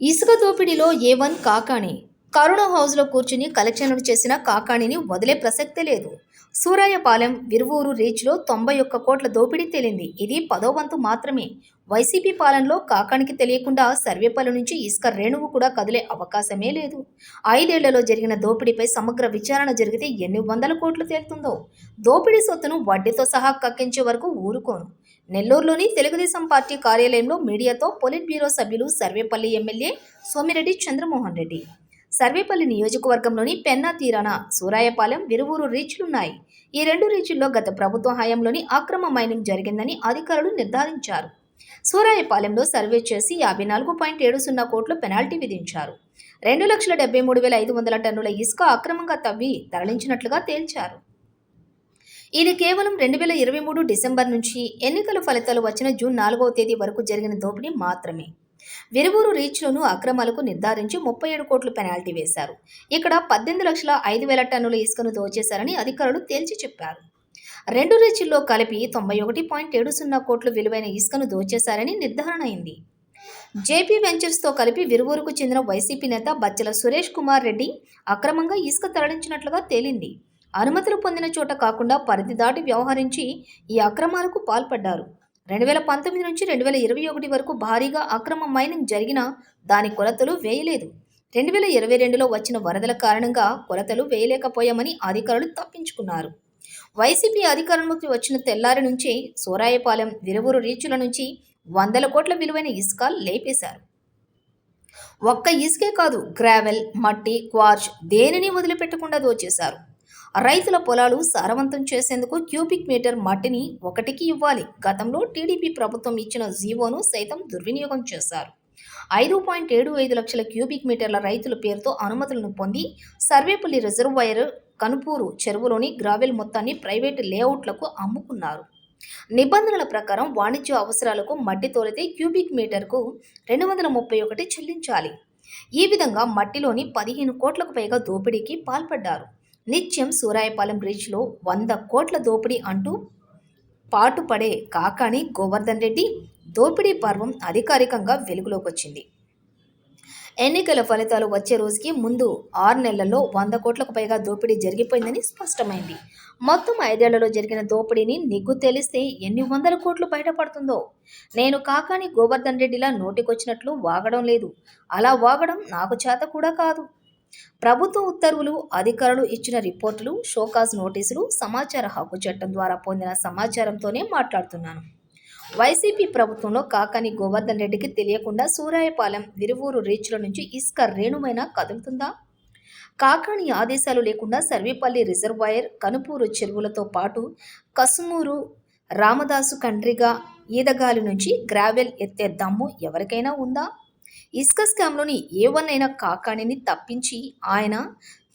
ఇసుక దోపిడీలో ఏ వన్ కాకాణి? కరుణ హౌస్లో కూర్చుని కలెక్షన్లు చేసిన కాకాణిని వదిలే ప్రసక్తే లేదు. సూరాయపాలెం విరువూరు రీచ్లో తొంభై ఒక్క కోట్ల దోపిడీ తేలింది. ఇది పదో వంతు మాత్రమే. వైసీపీ పాలనలో కాకానికి తెలియకుండా సర్వేపల్లి నుంచి ఇసుక రేణువు కూడా కదిలే అవకాశమే లేదు. ఐదేళ్ళలో జరిగిన దోపిడీపై సమగ్ర విచారణ జరిగితే ఎన్ని వందల కోట్లు తేలుతుందో? దోపిడీ సొత్తును వడ్డీతో సహా కక్కించే వరకు ఊరుకోను. నెల్లూరులోని తెలుగుదేశం పార్టీ కార్యాలయంలో మీడియాతో పొలిట్ బ్యూరో సభ్యులు సర్వేపల్లి ఎమ్మెల్యే సోమిరెడ్డి చంద్రమోహన్ రెడ్డి. సర్వేపల్లి నియోజకవర్గంలోని పెన్నా తీరాన సూరాయపాలెం విరువూరు రీచ్లున్నాయి. ఈ రెండు రీచుల్లో గత ప్రభుత్వ హయాంలోని అక్రమ మైనింగ్ జరిగిందని అధికారులు నిర్ధారించారు. సూరాయపాలెంలో సర్వే చేసి యాభై నాలుగు పాయింట్ ఏడు సున్నా కోట్లు పెనాల్టీ విధించారు. రెండు లక్షల డెబ్బై మూడు వేల ఐదు వందల టన్నుల ఇసుక అక్రమంగా తవ్వి తరలించినట్లుగా తేల్చారు. ఇది కేవలం రెండు వేల ఇరవై మూడు డిసెంబర్ నుంచి ఎన్నికల ఫలితాలు వచ్చిన జూన్ నాలుగవ తేదీ వరకు జరిగిన దోపిడీ మాత్రమే. విరువూరు రీచ్లోను అక్రమాలకు నిర్ధారించి ముప్పై ఏడు కోట్లు పెనాల్టీ వేశారు. ఇక్కడ పద్దెనిమిది లక్షల ఐదు వేల టన్నుల ఇసుకను దోచేశారని అధికారులు తేల్చి చెప్పారు. రెండు రీచ్ల్లో కలిపి తొంభై ఒకటి పాయింట్ ఏడు సున్నా కోట్లు విలువైన ఇసుకను దోచేశారని నిర్ధారణ అయింది. జేపీ వెంచర్స్తో కలిపి విరువూరుకు చెందిన వైసీపీ నేత బచ్చల సురేష్ కుమార్ రెడ్డి అక్రమంగా ఇసుక తరలించినట్లుగా తేలింది. అనుమతులు పొందిన చోట కాకుండా పరిధి దాటి వ్యవహరించి ఈ అక్రమాలకు పాల్పడ్డారు. రెండు వేల పంతొమ్మిది నుంచి రెండు వేల ఇరవై ఒకటి వరకు భారీగా అక్రమ మైనింగ్ జరిగినా దాని కొలతలు వేయలేదు. రెండు వేల ఇరవై రెండులో వచ్చిన వరదల కారణంగా కొలతలు వేయలేకపోయామని అధికారులు తప్పించుకున్నారు. వైసీపీ అధికారంలోకి వచ్చిన తెల్లారి నుంచి సూరాయపాలెం విరువురు రీచుల నుంచి వందల కోట్ల విలువైన ఇసుక లేపేశారు. ఒక్క ఇసుకే కాదు గ్రావెల్ మట్టి క్వార్చ్ దేనిని వదిలిపెట్టకుండా దోచేశారు. రైతుల పొలాలు సారవంతం చేసేందుకు క్యూబిక్ మీటర్ మట్టిని ఒకటికి ఇవ్వాలి. గతంలో టీడీపీ ప్రభుత్వం ఇచ్చిన జీవోను సైతం దుర్వినియోగం చేశారు. ఐదు పాయింట్ ఏడు ఐదు లక్షల క్యూబిక్ మీటర్ల రైతుల పేరుతో అనుమతులను పొంది సర్వేపల్లి రిజర్వాయర్ కనుపూరు చెరువులోని గ్రావెల్ మొత్తాన్ని ప్రైవేటు లేఅవుట్లకు అమ్ముకున్నారు. నిబంధనల ప్రకారం వాణిజ్య అవసరాలకు మట్టి తోలితే క్యూబిక్ మీటర్కు రెండు వందల ముప్పై ఒకటి చెల్లించాలి. ఈ విధంగా మట్టిలోని పదిహేను కోట్లకు పైగా దోపిడీకి పాల్పడ్డారు. నిత్యం సూరాయపాలెం బ్రిడ్జ్లో వంద కోట్ల దోపిడీ అంటూ పాటుపడే కాకాణి గోవర్ధన్ రెడ్డి దోపిడీ పర్వం అధికారికంగా వెలుగులోకి వచ్చింది ఎన్నికల ఫలితాలు వచ్చే రోజుకి ముందు ఆరు నెలల్లో వంద కోట్లకు పైగా దోపిడీ జరిగిపోయిందని స్పష్టమైంది. మొత్తం ఐదేళ్ళలో జరిగిన దోపిడీని నిగ్గు తెలిస్తే ఎన్ని వందల కోట్లు బయటపడుతుందో? నేను కాకాని గోవర్ధన్ రెడ్డిలా నోటికొచ్చినట్లు వాగడం లేదు. అలా వాగడం నాకు చేత కూడా కాదు. ప్రభుత్వ ఉత్తర్వులు అధికారులు ఇచ్చిన రిపోర్టులు షోకాజ్ నోటీసులు సమాచార హక్కు చట్టం ద్వారా పొందిన సమాచారంతోనే మాట్లాడుతున్నాను. వైసీపీ ప్రభుత్వంలో కాకాని గోవర్ధన్ రెడ్డికి తెలియకుండా సూరాయపాలెం విరువూరు రీచ్ల నుంచి ఇసుక రేణుమైన కదులుతుందా? కాకాని ఆదేశాలు లేకుండా సర్వేపల్లి రిజర్వాయర్ కనుపూరు చెరువులతో పాటు కసుమూరు రామదాసు కండ్రిగా ఈదగాలి నుంచి గ్రావెల్ ఎత్తే దమ్ము ఎవరికైనా ఉందా? ఇసుక స్కామ్లోని ఏ వన్ అయిన కాకాణిని తప్పించి ఆయన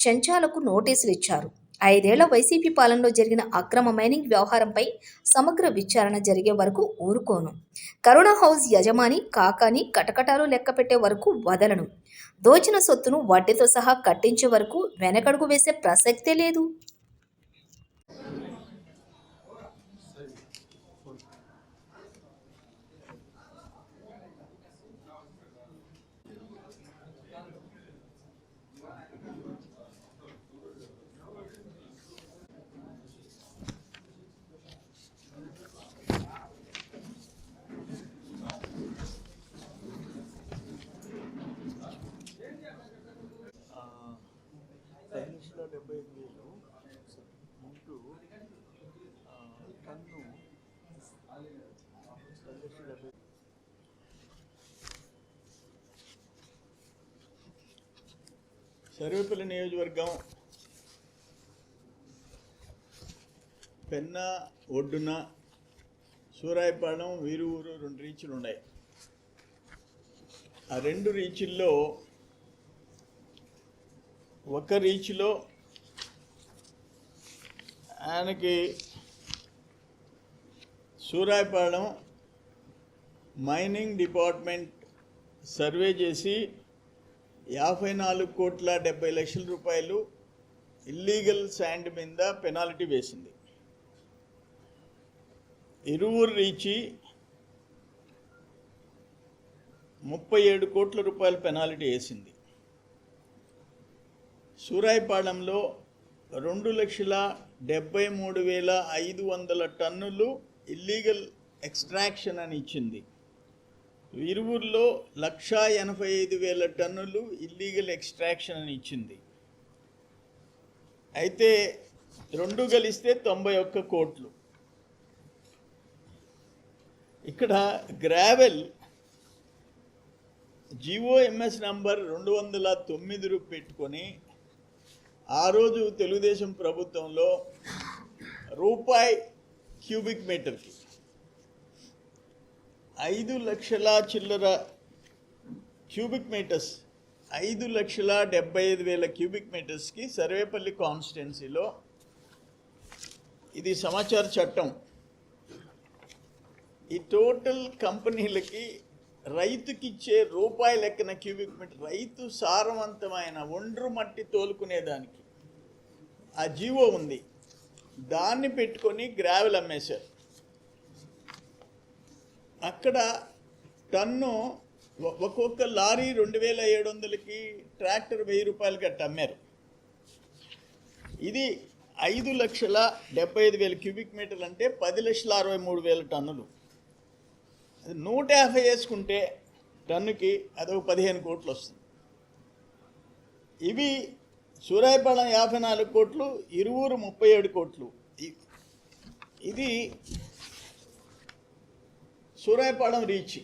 చెంచాలకు నోటీసులు ఇచ్చారు. ఐదేళ్ళ వైసీపీ పాలనలో జరిగిన అక్రమ మైనింగ్ వ్యవహారంపై సమగ్ర విచారణ జరిగే వరకు ఊరుకోను. కరోనా హౌస్ యజమాని కాకాని కటకటాలు లెక్కపెట్టే వరకు వదలను. దోచిన సొత్తును వడ్డీతో సహా కట్టించే వరకు వెనకడుగు వేసే ప్రసక్తే లేదు. సర్వేపల్లి నియోజకవర్గం పెన్న ఒడ్డున సూరాయపాలెం వీరువురు రెండు రీచ్లు ఉన్నాయి. ఆ రెండు రీచ్ల్లో ఒక రీచ్లో ఆయనకి సూరాయపాలెం మైనింగ్ డిపార్ట్మెంట్ సర్వే చేసి యాభై నాలుగు కోట్ల డెబ్బై లక్షల రూపాయలు ఇల్లీగల్ శాండ్ మీద పెనాల్టీ వేసింది. ఇరువురు రీచి ముప్పై ఏడు కోట్ల రూపాయల పెనాల్టీ వేసింది. సూరాయిపాలెంలో రెండు లక్షల డెబ్బై మూడు వేల ఐదు వందల టన్నులు ఇల్లీగల్ ఎక్స్ట్రాక్షన్ అని ఇచ్చింది. విరువుల్లో లక్షా ఎనభై ఐదు వేల టన్నులు ఇల్లీగల్ ఎక్స్ట్రాక్షన్ అని ఇచ్చింది. అయితే రెండు కలిస్తే తొంభై ఒక్క కోట్లు. ఇక్కడ గ్రావెల్ జిఓఎంఎస్ నంబర్ రెండు వందల తొమ్మిది పెట్టుకొని ఆ రోజు తెలుగుదేశం ప్రభుత్వంలో రూపాయి క్యూబిక్ మీటర్కి ఐదు లక్షల చిల్లర క్యూబిక్ మీటర్స్ ఐదు లక్షల డెబ్బై ఐదు వేల క్యూబిక్ మీటర్స్కి సర్వేపల్లి కాన్స్టిట్యున్సీలో ఇది సమాచార చట్టం. ఈ టోటల్ కంపెనీలకి రైతుకిచ్చే రూపాయి లెక్కన క్యూబిక్ మీటర్ రైతు సారవంతమైన ఒండ్రు మట్టి తోలుకునేదానికి ఆ జీవో ఉంది. దాన్ని పెట్టుకొని గ్రావెల్ అమ్మేశారు. అక్కడ టన్ను ఒక్కొక్క లారీ రెండు వేల ఏడు వందలకి ట్రాక్టర్ వెయ్యి రూపాయలకి అట్ట అమ్మారు. ఇది ఐదు లక్షల డెబ్బై ఐదు వేల క్యూబిక్ మీటర్లు అంటే పది లక్షల అరవై మూడు వేల టన్నులు. అది నూట యాభై వేసుకుంటే టన్నుకి అదొక పదిహేను కోట్లు వస్తుంది. ఇవి సూరాయపాలెం యాభై నాలుగు కోట్లు ఇరువురు ముప్పై ఏడు కోట్లు. ఇది సూరాయపాలెం రీచ్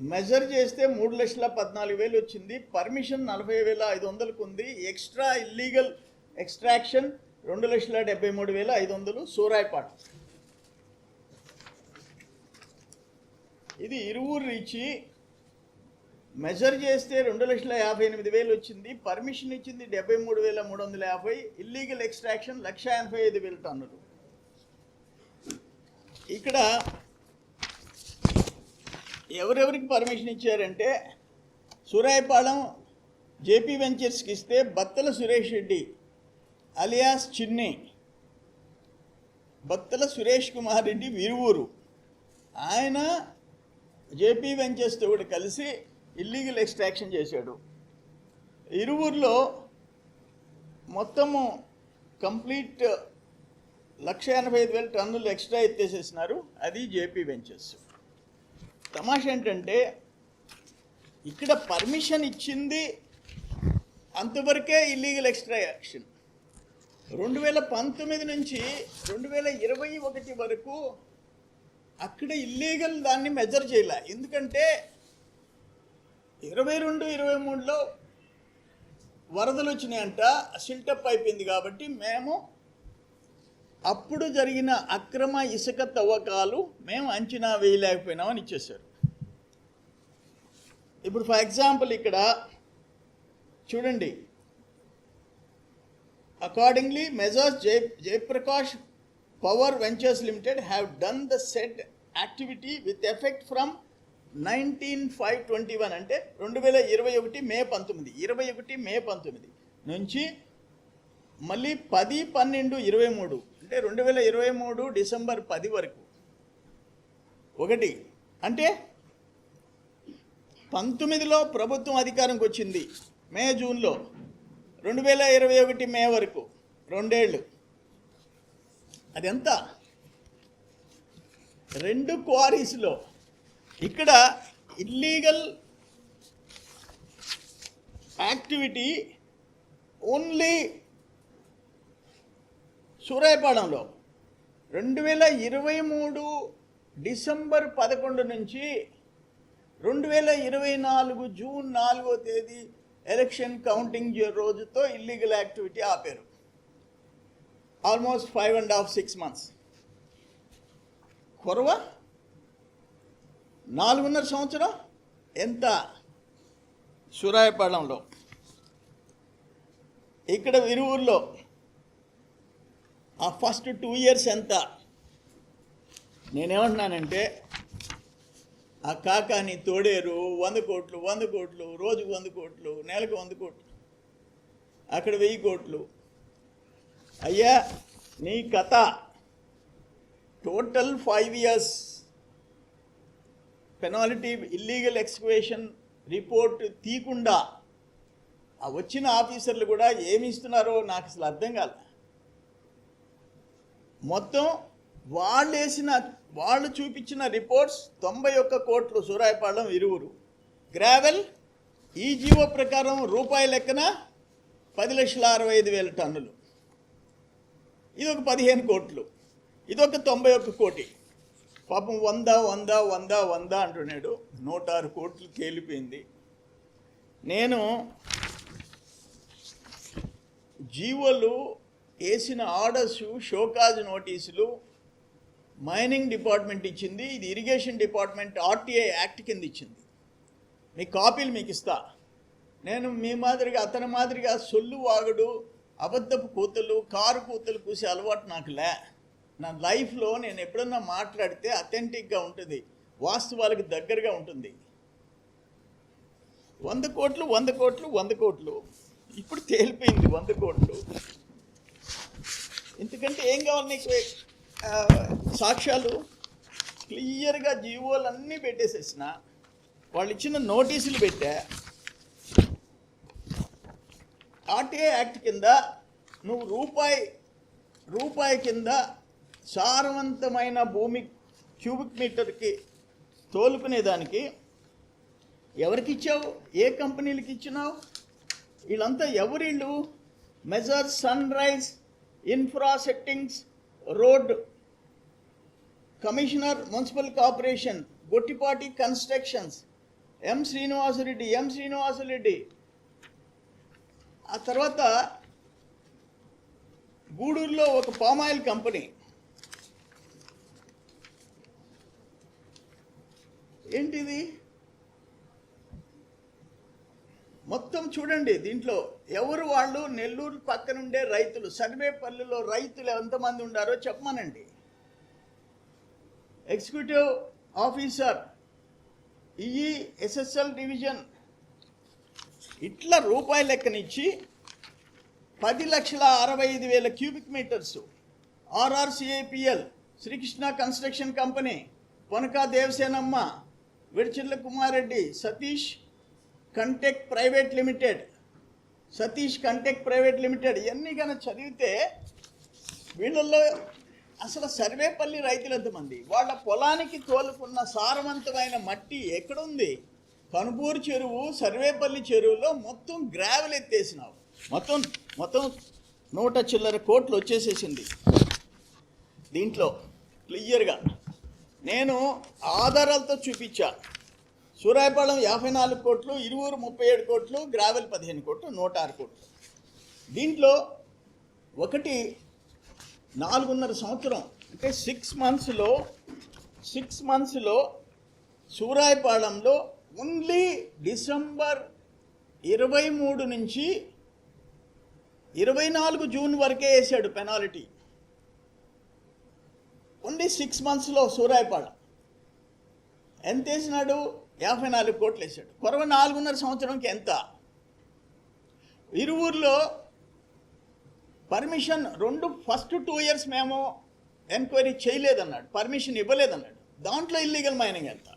మెజర్ చేస్తే మూడు లక్షల పద్నాలుగు వేలు వచ్చింది. పర్మిషన్ నలభై వేల ఐదు వందలకు ఉంది. ఎక్స్ట్రా ఇల్లీగల్ ఎక్స్ట్రాక్షన్ రెండు లక్షల డెబ్బై మూడు వేల ఐదు వందలు సూరాయపాట ఇది ఇరువురు రీచి మెజర్ చేస్తే రెండు లక్షల యాభై ఎనిమిది వేలు వచ్చింది. పర్మిషన్ ఇచ్చింది డెబ్బై మూడు వేల మూడు వందల యాభై. ఇల్లీగల్ ఎక్స్ట్రాక్షన్ లక్ష ఎనభై ఐదు వేలు టన్నులు. ఇక్కడ ఎవరెవరికి పర్మిషన్ ఇచ్చారంటే సూరాయపాళెం జేపీ వెంచర్స్కి ఇస్తే బత్తల సురేష్ రెడ్డి అలియాస్ చిన్ని బత్తల సురేష్ కుమార్ రెడ్డి వీరువూరు ఆయన జేపీ వెంచర్స్తో కూడా కలిసి ఇల్లీగల్ ఎక్స్ట్రాక్షన్ చేశాడు. ఇరువురులో మొత్తము కంప్లీట్ లక్ష ఎనభై ఐదు వేల టన్నులు ఎక్స్ట్రా ఎత్తేసేసినారు. అది జేపీ వెంచర్స్. తమాష ఏంటంటే ఇక్కడ పర్మిషన్ ఇచ్చింది అంతవరకే ఇల్లీగల్ ఎక్స్ట్రా యాక్షన్ రెండు వేల పంతొమ్మిది నుంచి రెండు వేల ఇరవై ఒకటి వరకు అక్కడ ఇల్లీగల్ దాన్ని మెజర్ చేయలే. ఎందుకంటే ఇరవై రెండు ఇరవై మూడులో వరదలు వచ్చినాయంట సిల్టప్ అయిపోయింది కాబట్టి మేము అప్పుడు జరిగిన అక్రమ ఇసుక తవ్వకాలు మేము అంచనా వేయలేకపోయినామని ఇచ్చేశారు. ఇప్పుడు ఫర్ ఎగ్జాంపుల్ ఇక్కడ చూడండి. Accordingly messrs Jaya Jayaprakash power ventures limited have done the set activity with effect from nineteen five twenty one అంటే రెండు వేల ఇరవై ఒకటి మే పంతొమ్మిది. ఇరవై ఒకటి మే పంతొమ్మిది నుంచి మళ్ళీ పది పన్నెండు ఇరవై మూడు అంటే రెండు వేల ఇరవై మూడు డిసెంబర్ పది వరకు. ఒకటి అంటే పంతొమ్మిదిలో ప్రభుత్వం అధికారంకి వచ్చింది మే జూన్లో. రెండు వేల ఇరవై ఒకటి మే వరకు రెండేళ్ళు. అదెంత? రెండు క్వారీస్లో. ఇక్కడ ఇల్లీగల్ యాక్టివిటీ ఓన్లీ సూరాయపాలెంలో రెండు వేల ఇరవై మూడు డిసెంబర్ పదకొండు నుంచి రెండు వేల ఇరవై నాలుగు జూన్ నాలుగో తేదీ ఎలక్షన్ కౌంటింగ్ రోజుతో ఇల్లీగల్ యాక్టివిటీ ఆపారు. Almost five and half six months. కొరవ? నాలుగున్నర సంవత్సరం? ఎంత? సూరాయపాలెంలో. ఇక్కడ విరువుల్లో ఆ ఫస్ట్ టూ ఇయర్స్ ఎంత? నేనేమంటున్నానంటే ఆ కాకాని తోడేరు వంద కోట్లు వంద కోట్లు రోజుకు వంద కోట్లు నెలకు వంద కోట్లు. అక్కడ వెయ్యి కోట్లు. అయ్యా నీ కథ total five years penalty illegal excavation report తీయకుండా ఆ వచ్చిన ఆఫీసర్లు కూడా ఏమి ఇస్తున్నారో నాకు అసలు అర్థం కాలే. మొత్తం వాళ్ళు వేసిన వాళ్ళు చూపించిన రిపోర్ట్స్ తొంభై ఒక్క కోట్లు సూరాయపాళెం ఇరువురు. గ్రావెల్ ఈ జీవో ప్రకారం రూపాయి లెక్కన పది లక్షల అరవై ఐదు వేల టన్నులు. ఇది ఒక పదిహేను కోట్లు. ఇది ఒక తొంభై ఒక్క కోటి. పాపం వంద వంద వంద వంద అంటున్నాడు. నూట ఆరు కోట్లు తేలిపోయింది నేను జీవోలు వేసిన ఆర్డర్స్ షోకాజ్ నోటీసులు మైనింగ్ డిపార్ట్మెంట్ ఇచ్చింది ఇది ఇరిగేషన్ డిపార్ట్మెంట్ ఆర్టీఐ యాక్ట్ కింద ఇచ్చింది. మీ కాపీలు మీకు ఇస్తా. నేను మీ మాదిరిగా అతని మాదిరిగా సొల్లు వాగుడు అబద్ధపు కూతలు కారు కూతలు కూసే అలవాటు నాకు లే. నా లైఫ్లో నేను ఎప్పుడన్నా మాట్లాడితే అథెంటిక్గా ఉంటుంది వాస్తవాలకు దగ్గరగా ఉంటుంది. వంద కోట్లు వంద కోట్లు వంద కోట్లు. ఇప్పుడు తేలిపోయింది వంద కోట్లు. ఎందుకంటే ఏం కావాలి నీకు? సాక్ష్యాలు క్లియర్గా జీవోలన్నీ పెట్టేసేసిన. వాళ్ళు ఇచ్చిన నోటీసులు పెట్టా. ఆర్టీఐ యాక్ట్ కింద నువ్వు రూపాయి రూపాయి కింద సారవంతమైన భూమి క్యూబిక్ మీటర్కి తోలుకునేదానికి ఎవరికి ఇచ్చావు? ఏ కంపెనీలకి ఇచ్చినావు? వీళ్ళంతా ఎవరిళ్ళు? Messrs sunrise infra settings road commissioner municipal corporation Gottipati constructions M Srinivasareddy M Srinivasareddy. ఆ తర్వాత గూడూరులో ఒక పామాయిల్ కంపెనీ. ఏంటిది? మొత్తం చూడండి దీంట్లో ఎవరు వాళ్ళు? నెల్లూరు పక్కనుండే రైతులు సర్వేపల్లిలో రైతులు ఎంతమంది ఉండారో చెప్పమనండి. ఎగ్జిక్యూటివ్ ఆఫీసర్ ఈ ఎస్ఎస్ఎల్ డివిజన్ ఇట్లా రూపాయి లెక్కనిచ్చి పది లక్షల అరవై ఐదు వేల cubic metres. RRCIPL Srikrishna construction company Ponaka Devasenamma Vidichirla Kumareddy Satish Contech private limited Satish Contech private limited ఇవన్నీ కనుక చదివితే వీళ్ళల్లో అసలు సర్వేపల్లి రైతులు ఎంతమంది వాళ్ళ పొలానికి తోలుకున్న సారవంతమైన మట్టి ఎక్కడుంది? కనుపూరు చెరువు సర్వేపల్లి చెరువులో మొత్తం గ్రావెల్ ఎత్తేసినావు. మొత్తం మొత్తం నూట చిల్లర కోట్లు వచ్చేసేసింది. దీంట్లో క్లియర్గా నేను ఆధారాలతో చూపించా. సూరాయపాళెం యాభై నాలుగు కోట్లు ఇరువురు ముప్పై ఏడు కోట్లు గ్రావెల్ పదిహేను కోట్లు నూట ఆరు కోట్లు. దీంట్లో ఒకటి నాలుగున్నర సంవత్సరం అంటే సిక్స్ మంత్స్లో సిక్స్ మంత్స్లో సూరాయపాళెంలో ఓన్లీ డిసెంబర్ ఇరవై మూడు నుంచి ఇరవై నాలుగు జూన్ వరకే వేసాడు పెనాల్టీ. ఓన్లీ సిక్స్ మంత్స్లో సూరాయపాళెం. ఎంత వేసినాడు? యాభై నాలుగు కోట్లు వేసాడు. కొరవ నాలుగున్నర సంవత్సరంకి ఎంత? ఇరువురులో పర్మిషన్ రెండు ఫస్ట్ టూ ఇయర్స్ మేము ఎంక్వైరీ చేయలేదన్నాడు. పర్మిషన్ ఇవ్వలేదన్నాడు. దాంట్లో ఇల్లీగల్ మైనింగ్ ఎంత?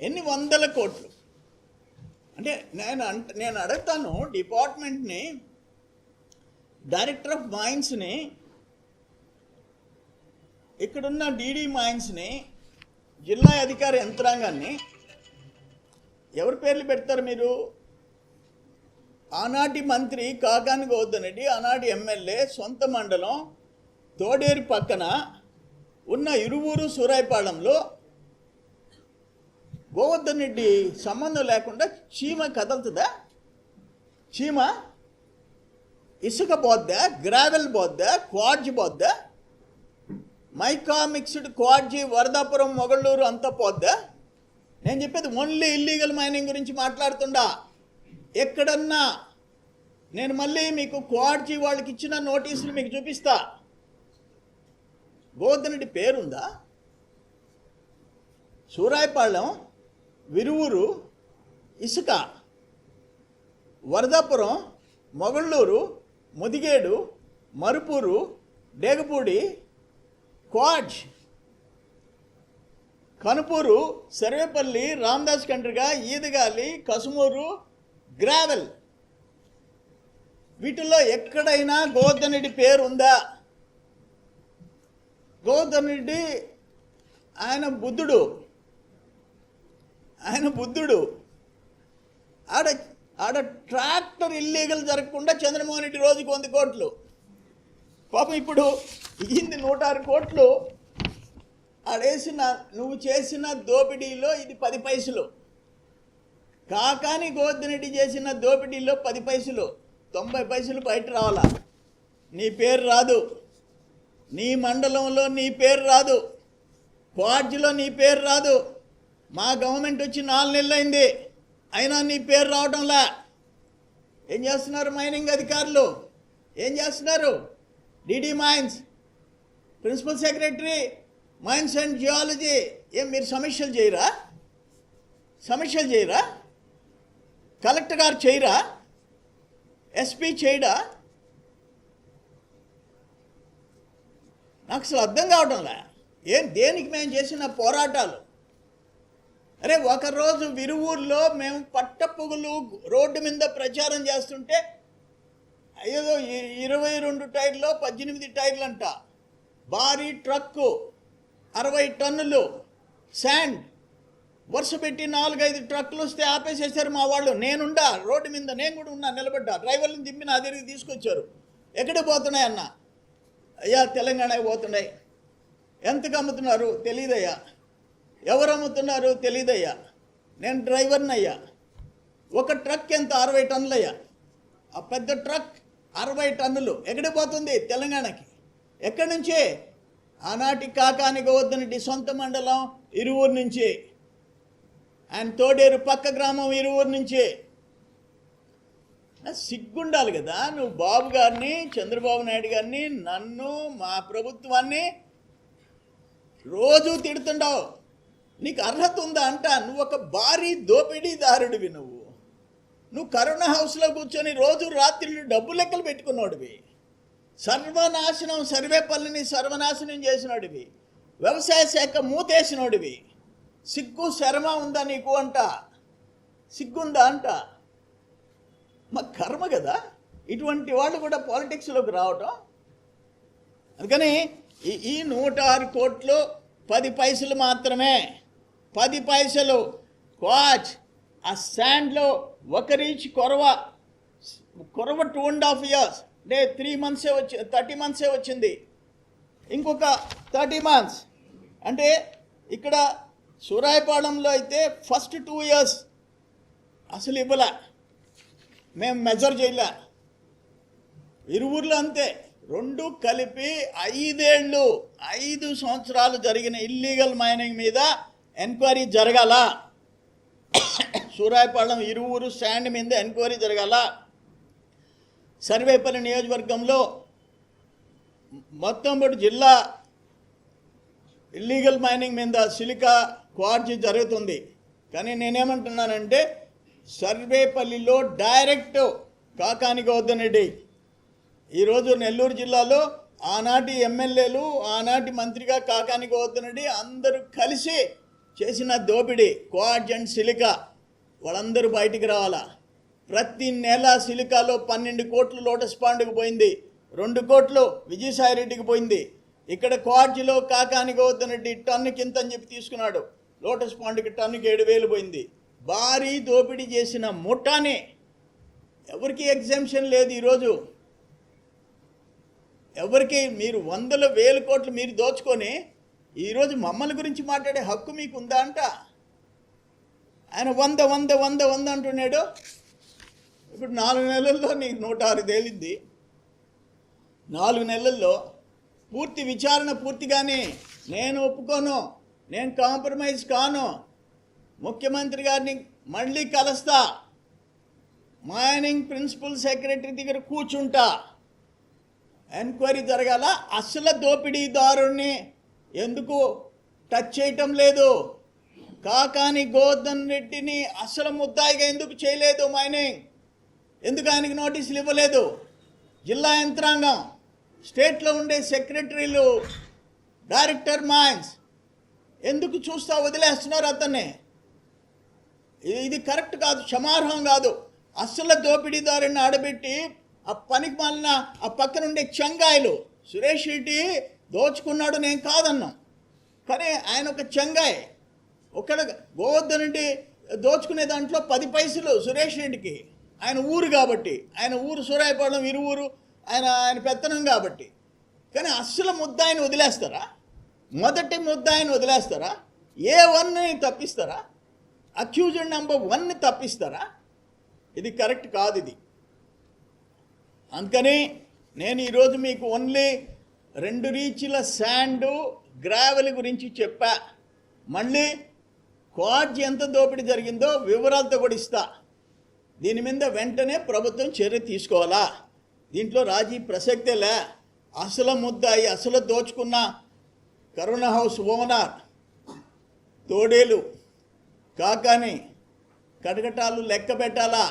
ఎన్ని వందల కోట్లు? అంటే నేను అంట నేను అడుగుతాను డిపార్ట్మెంట్ని డైరెక్టర్ ఆఫ్ మైన్స్ని ఇక్కడున్న డీడీ మైన్స్ని జిల్లా అధికార యంత్రాంగాన్ని ఎవరి పేర్లు పెడతారు మీరు? ఆనాటి మంత్రి కాకాని గౌతమ్ రెడ్డి ఆనాటి ఎమ్మెల్యే సొంత మండలం తోడేరు పక్కన ఉన్న ఇరువురు సూరాయిపాళెంలో గోవర్ధన్ రెడ్డి సంబంధం లేకుండా చీమ కదలుతుందా? చీమ ఇసుక పోద్దా? గ్రావెల్ పోద్దా? Quartz పోద్దా? Mica mixed quartz Varadapuram Mogalluru అంతా పోద్దా? నేను చెప్పేది ఓన్లీ ఇల్లీగల్ మైనింగ్ గురించి మాట్లాడుతుండా. ఎక్కడన్నా నేను మళ్ళీ మీకు క్వాడ్జీ వాళ్ళకి ఇచ్చిన నోటీసులు మీకు చూపిస్తా. గోవర్ధనుడి పేరుందా? సూరాయపాళెం విరువురు ఇసుక వరదాపురం మొగళ్ళూరు ముదిగేడు మరుపూరు డేగపూడి క్వాడ్జ్. కనుపూరు సర్వేపల్లి రామదాస్ కండ్రిగా ఈదగాలి కసుమూరు గ్రావెల్. వీటిల్లో ఎక్కడైనా గోవర్ధన్ పేరు ఉందా గోవర్ధన్ ఆయన బుద్ధుడు. ఆయన బుద్ధుడు. ఆడ ఆడ ట్రాక్టర్ ఇల్లీగల్ జరగకుండా చంద్రమోహన్ రెడ్డి రోజుకు వంద కోట్లు. పాపం ఇప్పుడు ఇయ్యింది నూట ఆరు కోట్లు అడేసిన నువ్వు చేసిన దోపిడీలో ఇది పది పైసలు. కాకాని గోవర్ధన్ చేసిన దోపిడీలో పది పైసలు. తొంభై పైసలు బయట రావాలా? నీ పేరు రాదు. నీ మండలంలో నీ పేరు రాదు. క్వాడ్జిలో నీ పేరు రాదు. మా గవర్నమెంట్ వచ్చి నాలుగు నెలలైంది. అయినా నీ పేరు రావడంలా ఏం చేస్తున్నారు మైనింగ్ అధికారులు? ఏం చేస్తున్నారు? DD mines. Principal secretary mines and geology ఏం మీరు సమీక్షలు చేయరా? సమీక్షలు చేయరా? కలెక్టర్ గారు చేయరా? ఎస్పీ చేయడా? నాకు అసలు అర్థం కావడంలే ఏం దేనికి మేము చేసిన పోరాటాలు? అరే ఒకరోజు విరువూరులో మేము పట్టపుగులు రోడ్డు మీద ప్రచారం చేస్తుంటే ఏదో ఇరవై రెండు టైర్లో పద్దెనిమిది టైర్లు అంట భారీ ట్రక్కు. అరవై టన్నులు శాండ్. వరుస పెట్టి నాలుగైదు ట్రక్కులు వస్తే ఆపేసేసారు మా వాళ్ళు. నేనుండా రోడ్డు మీద నేను కూడా ఉన్నా నిలబడ్డా. డ్రైవర్ని దింపి నా దగ్గరికి తీసుకొచ్చారు. ఎక్కడ పోతున్నాయి అన్న? అయ్యా తెలంగాణకి పోతున్నాయి. ఎంతకు అమ్ముతున్నారు? తెలియదయ్యా ఎవరు అమ్ముతున్నారు? తెలియదయ్యా నేను డ్రైవర్ని అయ్యా ఒక ట్రక్ ఎంత? అరవై టన్నులయ్యా. ఆ పెద్ద ట్రక్ అరవై టన్నులు. ఎక్కడ పోతుంది? తెలంగాణకి. ఎక్కడి నుంచి? ఆనాటి కాకాని వద్దనటి సొంత మండలం ఇరువురు నుంచే ఆయన తోడేరు పక్క గ్రామం ఇరువురు నుంచే. సిగ్గుండాలి కదా. నువ్వు బాబు గారిని చంద్రబాబు నాయుడు గారిని నన్ను మా ప్రభుత్వాన్ని రోజు తిడుతుండవు. నీకు అర్హత ఉందా అంట? నువ్వు ఒక భారీ దోపిడీదారుడివి నువ్వు. నువ్వు కరోనా హౌస్లో కూర్చొని రోజు రాత్రిళ్ళు డబ్బు లెక్కలు పెట్టుకున్నాడువి. సర్వనాశనం సర్వేపల్లిని సర్వనాశనం చేసినోడివి. వ్యవసాయ శాఖ మూతేసినోడివి. సిగ్గు శర్మ ఉందా నీకు అంట. సిగ్గుందా అంట. మా కర్మ కదా. ఇటువంటి వాళ్ళు కూడా పాలిటిక్స్లోకి రావటం. అందుకని ఈ ఈ నూట ఆరు కోట్లు పది పైసలు మాత్రమే. పది పైసలు. క్వాచ్. ఆ శాండ్లో ఒక రీచ్ కొరవ. కొరవ two and half years. The three మంత్సే వచ్చి థర్టీ మంత్సే వచ్చింది. ఇంకొక థర్టీ మంత్స్. అంటే ఇక్కడ సూరాయపాలెంలో అయితే ఫస్ట్ టూ ఇయర్స్ అసలు ఇవ్వలే. మేము మెజర్ చేయలే. ఇరువురులో అంతే. రెండు కలిపి ఐదేళ్ళు ఐదు సంవత్సరాలు జరిగిన ఇల్లీగల్ మైనింగ్ మీద ఎంక్వైరీ జరగాల. సూరాయపాలెం ఇరువురు స్టాండ్ మీద ఎంక్వైరీ జరగాల. సర్వేపల్లి నియోజకవర్గంలో మొత్తం పాటు జిల్లా ఇల్లీగల్ మైనింగ్ మీద సిలికా క్వార్జీ జరుగుతుంది. కానీ నేనేమంటున్నానంటే సర్వేపల్లిలో డైరెక్ట్ కాకాని గౌతమ్ రెడ్డి. ఈరోజు నెల్లూరు జిల్లాలో ఆనాటి ఎమ్మెల్యేలు ఆనాటి మంత్రిగా కాకాని గౌతమ్ రెడ్డి అందరూ కలిసి చేసిన దోపిడీ క్వార్జ్ అండ్ సిలికా. వాళ్ళందరూ బయటికి రావాలా? ప్రతి నెల సిలికాలో పన్నెండు కోట్లు లోటస్ పాండ్కి పోయింది. రెండు కోట్లు విజయసాయిరెడ్డికి పోయింది. ఇక్కడ క్వాడ్జిలో కాకాని గౌతమ్ రెడ్డి టన్ను కింత అని చెప్పి తీసుకున్నాడు. లోటస్ పాండ్కి టన్నుకి ఏడు వేలు పోయింది. భారీ దోపిడీ చేసిన ముఠానే. ఎవరికి ఎగ్జామ్షన్ లేదు ఈరోజు. ఎవరికి మీరు వందల వేల కోట్లు మీరు దోచుకొని ఈరోజు మమ్మల్ని గురించి మాట్లాడే హక్కు మీకు ఉందా అంట. ఆయన వంద వంద వంద వంద అంటున్నాడు. ఇప్పుడు నాలుగు నెలల్లో నీకు నూట ఆరు తేలింది నాలుగు నెలల్లో పూర్తి విచారణ పూర్తిగానే నేను ఒప్పుకోను నేను కాంప్రమైజ్ కాను. ముఖ్యమంత్రి గారిని మళ్ళీ కలుస్తా. మైనింగ్ ప్రిన్సిపల్ సెక్రటరీ దగ్గర కూర్చుంటా. ఎంక్వైరీ జరగాల. అసలు దోపిడీదారుణ్ణి ఎందుకు టచ్ చేయటం లేదు? కాకాని గోవర్ధన్ రెడ్డిని అసలు ముద్దాయిగా ఎందుకు చేయలేదు మైనింగ్? ఎందుకు ఆయనకి నోటీసులు ఇవ్వలేదు? జిల్లా యంత్రాంగం స్టేట్లో ఉండే సెక్రటరీలు డైరెక్టర్ మైన్స్ ఎందుకు చూస్తా వదిలేస్తున్నారు అతన్ని? ఇది ఇది కరెక్ట్ కాదు క్షమార్హం కాదు. అస్సలు దోపిడీదారుని ఆడబెట్టి ఆ పనికి మాలిన ఆ పక్కన ఉండే చెంగాయలు సురేష్ రెడ్డి దోచుకున్నాడు నేను కాదన్నాం. కానీ ఆయన ఒక చెంగాయ్. గోవద్ద నుండి దోచుకునే దాంట్లో పది పైసలు సురేష్ రెడ్డికి. ఆయన ఊరు కాబట్టి ఆయన ఊరు సూరాయపాలెం ఇరువురు ఆయన ఆయన పెత్తనం కాబట్టి. కానీ అస్సలు ఆయన వదిలేస్తారా? మొదటి ముద్దాయిని వదిలేస్తారా? ఏ వన్ని తప్పిస్తారా? అక్యూజ్డ్ నెంబర్ వన్ని తప్పిస్తారా? ఇది కరెక్ట్ కాదు ఇది. అందుకని నేను ఈరోజు మీకు ఓన్లీ రెండు రీచ్ల శాండు గ్రావెల్ గురించి చెప్పా. మళ్ళీ క్వాడ్జ్ ఎంత దోపిడీ జరిగిందో వివరాలతో కూడా ఇస్తా. దీని మీద వెంటనే ప్రభుత్వం చర్య తీసుకోవాలా? దీంట్లో రాజీ ప్రసక్తే లే. అసలు ముద్దాయి అసలు దోచుకున్న కరోనా హౌస్ ఓనర్ తోడేలు కాకాని కటకటాలు లెక్క పెట్టాలా?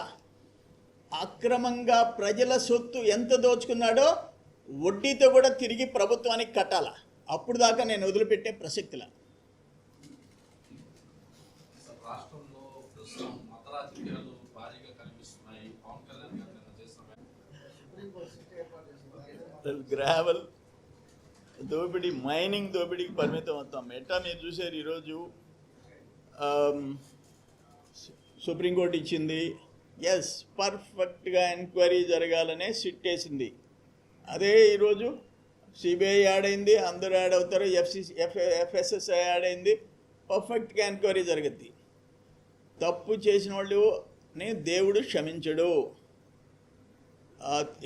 అక్రమంగా ప్రజల సొత్తు ఎంత దోచుకున్నాడో వడ్డీతో కూడా తిరిగి ప్రభుత్వానికి కట్టాలా? అప్పుడు దాకా నేను వదిలిపెట్టే ప్రసక్తిలా అసలు రాష్ట్రంలో ప్రస్తుతం మత రాజకీయాలు భారీగా కనిపిస్తున్నాయి పవన్ కళ్యాణ్ గారు నిన్న చేసిన గ్రావెల్ దోపిడీ మైనింగ్ దోపిడీకి పరిమితం అవుతాం. ఎట్టా మీరు చూసారు ఈరోజు? సుప్రీంకోర్టు ఇచ్చింది. ఎస్ పర్ఫెక్ట్గా ఎంక్వైరీ జరగాలనే సిట్ వేసింది అదే ఈరోజు సిబిఐ యాడ్ అయింది అందరూ యాడ్ అవుతారు ఎఫ్సిసి ఎఫ్ ఎఫ్ఎస్ఎస్ఐ యాడ్ అయింది పర్ఫెక్ట్గా ఎంక్వైరీ జరుగుద్ది. తప్పు చేసిన వాళ్ళు దేవుడు క్షమించడు.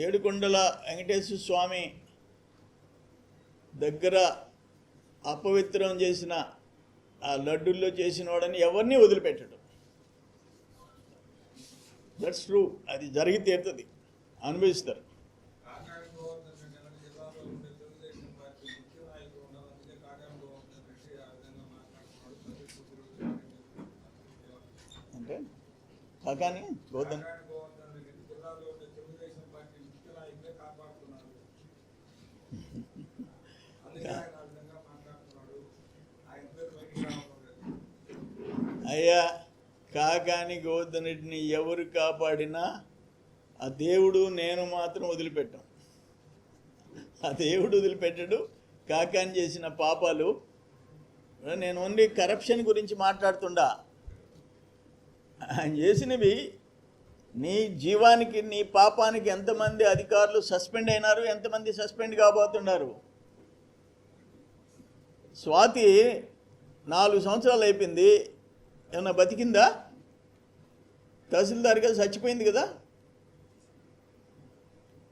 ఏడుకొండల వెంకటేశ్వర స్వామి దగ్గర అపవిత్రం చేసిన ఆ లడ్డుల్లో చేసిన వాడని ఎవరిని వదిలిపెట్టడం. దట్స్ ట్రూ అది జరిగి తీరుతుంది. అనుభవిస్తారు. కాకాని గోవర్ధన్ అలాంటి జిల్లాలో ఉండే తెలుగుదేశం పార్టీ ముఖ్య నాయకులు ఉన్నారు అందుకే కాకాని గోవర్ధన్ రెడ్డి ఆ విధంగా మాట్లాడుతున్నాడు అంటే కాకాని గోధన్ కాకాని గోవర్ధన్ రెడ్డి జిల్లాలో ఉండే తెలుగుదేశం పార్టీ ముఖ్య నాయకులే కాపాడుతున్నారు అందుకే ఆయన ఆ విధంగా మాట్లాడుతున్నాడు ఆయన పేరు బయటికి రావడం లేదు అయ్యా. కాకాని గోవర్ధన్ ఎవరు కాపాడినా ఆ దేవుడు నేను మాత్రం వదిలిపెట్టాం ఆ దేవుడు వదిలిపెట్టడు కాకాని చేసిన పాపాలు. నేను ఓన్లీ కరప్షన్ గురించి మాట్లాడుతుండా. ఆయన చేసినవి నీ జీవానికి నీ పాపానికి ఎంతమంది అధికారులు సస్పెండ్ అయినారు ఎంతమంది సస్పెండ్ కాబోతున్నారు? స్వాతి నాలుగు సంవత్సరాలు అయిపోయింది. ఏమన్నా బతికిందా? తహసీల్దార్గా చచ్చిపోయింది కదా.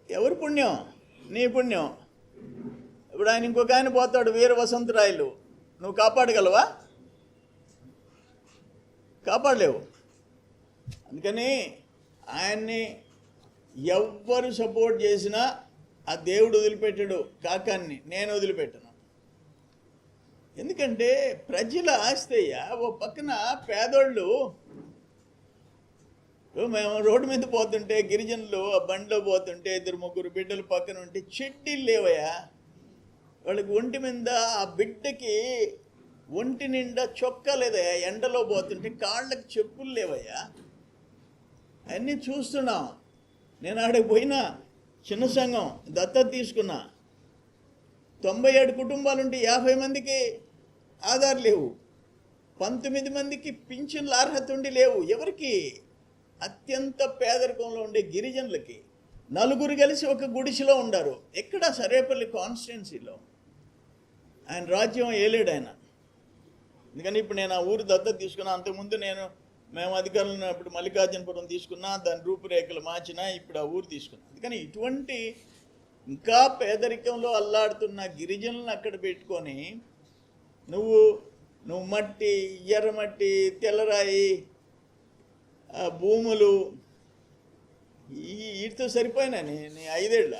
ఎవరి పుణ్యం? నీ పుణ్యం. ఇప్పుడు ఆయన ఇంకొక ఆయన పోతాడు వీర వసంతరాయలు నువ్వు కాపాడగలవా? కాపాడలేవు. అందుకని ఆయన్ని ఎవ్వరు సపోర్ట్ చేసినా ఆ దేవుడు వదిలిపెట్టాడు కాకాన్ని. నేను వదిలిపెట్టను. ఎందుకంటే ప్రజల ఆస్తయ్య ఓ పక్కన పేదోళ్ళు మేము రోడ్డు మీద పోతుంటే గిరిజనులు ఆ బండిలో పోతుంటే ఇద్దరు ముగ్గురు బిడ్డలు పక్కన ఉంటే చెడ్డీలు లేవయ్యా. వాళ్ళకి ఒంటి మీద ఆ బిడ్డకి ఒంటి నిండా చొక్కా లేదయ్యా. ఎండలో పోతుంటే కాళ్ళకి చెప్పులు లేవయ్యా. అన్నీ చూస్తున్నాం. నేను ఆడికి పోయినా చిన్న సంఘం దత్తత తీసుకున్నా. తొంభై ఏడు కుటుంబాలుంటే యాభై మందికి ఆధార్ లేవు. పంతొమ్మిది మందికి పింఛన్ల అర్హత ఉండి లేవు. ఎవరికి? అత్యంత పేదరికంలో ఉండే గిరిజనులకి. నలుగురు కలిసి ఒక గుడిసెలో ఉండారు. ఎక్కడ? సరేపల్లి కాన్స్టిట్యున్సీలో. ఆయన రాజ్యం ఏలేడు ఆయన. ఎందుకని ఇప్పుడు నేను ఆ ఊరు దత్త తీసుకున్నా అంతకుముందు నేను మేము అధికారులు ఉన్నప్పుడు మల్లికార్జునపురం తీసుకున్నా దాని రూపురేఖలు మార్చినా ఇప్పుడు ఆ ఊరు తీసుకున్నా. అందుకని ఇటువంటి ఇంకా పేదరికంలో అల్లాడుతున్న గిరిజనులను అక్కడ పెట్టుకొని నువ్వు నువ్వు మట్టి ఎర్రమట్టి తెల్లరాయి ఆ భూములు ఈ వీటితో సరిపోయినా నీ ఐదేళ్ళ.